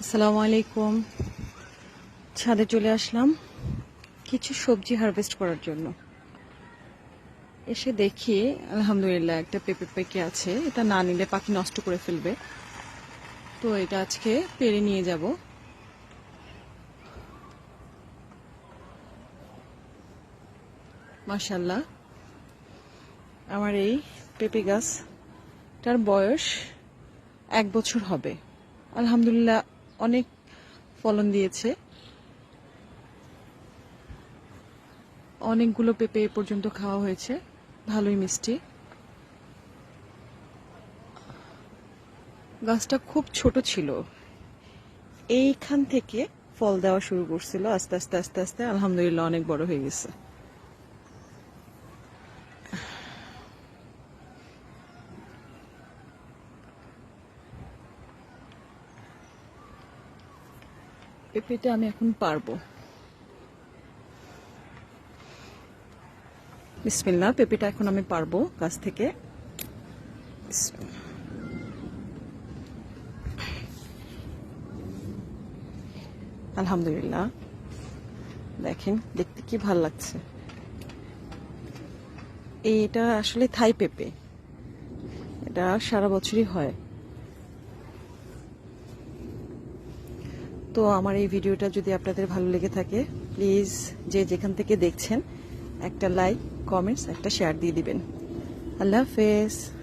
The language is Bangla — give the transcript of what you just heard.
আসসালামু আলাইকুম। ছাদে চলে আসলাম কিছু সবজি হারভেস্ট করার জন্য। এসে দেখি, আলহামদুলিল্লাহ, একটা পেঁপে পেকে আছে, এটা না নিলে পাখি নষ্ট করে ফেলবে। তো এটা আজকে পেরে নিয়ে যাব। মাশাল্লাহ আমার এই পেঁপে গাছটার বয়স এক বছর হবে। আলহামদুলিল্লাহ অনেক ফলন দিয়েছে। অনেকগুলো পেঁপে এ পর্যন্ত খাওয়া হয়েছে। ভালোই মিষ্টি। গাছটা খুব ছোট ছিল। এইখান থেকে ফল দেওয়া শুরু করছিল। আস্তে আস্তে আস্তে আস্তে, আলহামদুলিল্লাহ অনেক বড় হয়ে গেছে। পেঁপেটা আমি এখন পারব। বিসমিল্লাহ, পেঁপেটা এখন আমি পারব গাছ থেকে। আলহামদুলিল্লাহ। দেখেন, দেখতে কি ভালো লাগছে। এইটা আসলে থাই পেঁপে। এটা সারা বছরই হয়। তো আমার এই ভিডিওটা যদি আপনাদের ভালো লেগে থাকে প্লিজ যে যেখান থেকে দেখছেন, একটা লাইক কমেন্টস একটা শেয়ার দিয়ে দিবেন। আল্লাহ হাফেজ।